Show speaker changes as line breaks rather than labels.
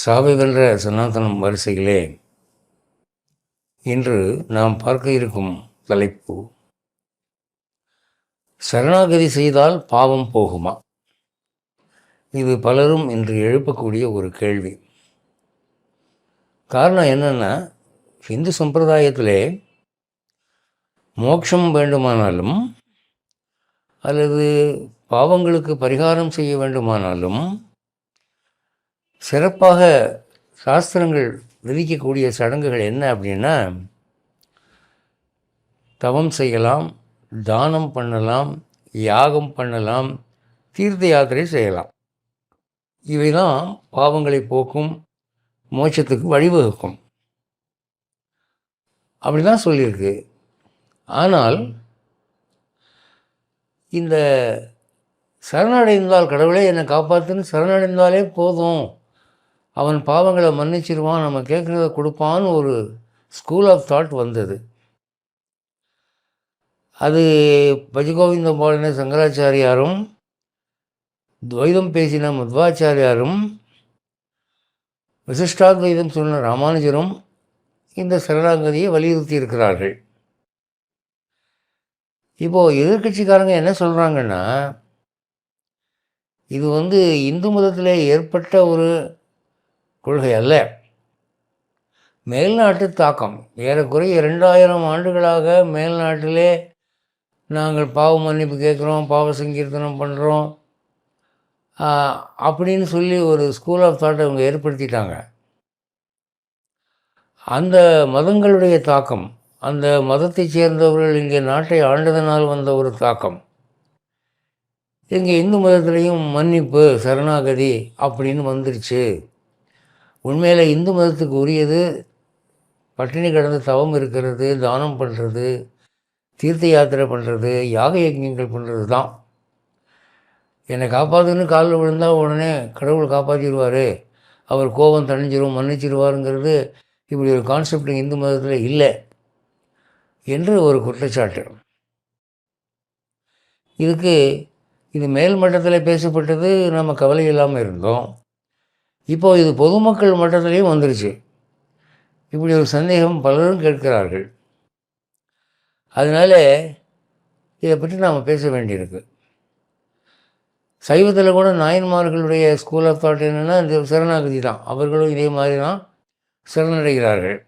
சாவை வென்ற சனாதனம் வரிசைகளே இன்று நாம் பார்க்க இருக்கும் தலைப்பு சரணாகதி செய்தால் பாவம் போகுமா? இது பலரும் இன்று எழுப்பக்கூடிய ஒரு கேள்வி. காரணம் என்னென்னா இந்து சம்பிரதாயத்திலே மோட்சம் வேண்டுமானாலும் அல்லது பாவங்களுக்கு பரிகாரம் செய்ய வேண்டுமானாலும் சிறப்பாக சாஸ்திரங்கள் விதிக்கக்கூடிய சடங்குகள் என்ன அப்படின்னா தவம் செய்யலாம் தானம் பண்ணலாம் யாகம் பண்ணலாம் தீர்த்த யாத்திரை செய்யலாம். இவைதான் பாவங்களை போக்கும் மோட்சத்துக்கு வழிவகுக்கும். அப்படி தான் சொல்லியிருக்கு. ஆனால் இந்த சரணடைந்தால் கடவுளே என்னை காப்பாற்றுன்னு சரணடைந்தாலே போதும். அவன் பாவங்களை மன்னிச்சிருவான் நம்ம கேட்குறத கொடுப்பான்னு ஒரு ஸ்கூல் ஆஃப் தாட் வந்தது. அது பஜகோவிந்த பாலின சங்கராச்சாரியாரும் துவைதம் பேசின மத்வாச்சாரியாரும் விசிஷ்டாத்வைதம் சொன்ன ராமானுஜரும் இந்த சரணாங்கதியை வலியுறுத்தி இருக்கிறார்கள் இப்போது எதிர்கட்சிக்காரங்க என்ன சொல்கிறாங்கன்னா இது வந்து இந்து மதத்தில் ஏற்பட்ட ஒரு கொள்கை அல்ல. மேல்நாட்டு தாக்கம். ஏறக்குறைய இரண்டாயிரம் ஆண்டுகளாக மேல்நாட்டிலே நாங்கள் பாவ மன்னிப்பு கேட்குறோம் பாவ சங்கீர்த்தனம் பண்ணுறோம் அப்படின்னு சொல்லி ஒரு ஸ்கூல் ஆஃப் தாட் அவங்க ஏற்படுத்திட்டாங்க. அந்த மதங்களுடைய தாக்கம் அந்த மதத்தைச் சேர்ந்தவர்கள் இங்கே நாட்டை ஆண்டதனால் வந்த ஒரு தாக்கம். இங்கே இந்து மதத்துலேயும் மன்னிப்பு சரணாகதி அப்படின்னு வந்துருச்சு. உண்மையில் இந்து மதத்துக்கு உரியது. பட்டினி கடந்து தவம் இருக்கிறது தானம் பண்ணுறது தீர்த்த யாத்திரை பண்ணுறது யாக யஜ்யங்கள் பண்ணுறது தான் என்னை காப்பாற்றுன்னு காலில் விழுந்தால் உடனே கடவுள் காப்பாற்றிடுவார் அவர் கோபம் தணிஞ்சிரும் மன்னிச்சிடுவாருங்கிறது இப்படி ஒரு கான்செப்ட் இந்து மதத்தில் இல்லை என்று ஒரு குற்றச்சாட்டு. இதுக்கு இது மேல் மட்டத்தில் பேசப்பட்டது நம்ம கவலை இல்லாமல் இருந்தோம். இப்போ இது பொதுமக்கள் மட்டத்திலையும் வந்துருச்சு. இப்படி ஒரு சந்தேகம் பலரும் கேட்கிறார்கள். அதனால் இதை பற்றி நாம் பேச வேண்டியிருக்கு. சைவத்தில் கூட நாயன்மார்களுடைய ஸ்கூல் ஆஃப் தாட் என்னென்னா இந்த சரணாகதி தான். அவர்களும் இதே மாதிரி தான் சரணடைகிறார்கள்.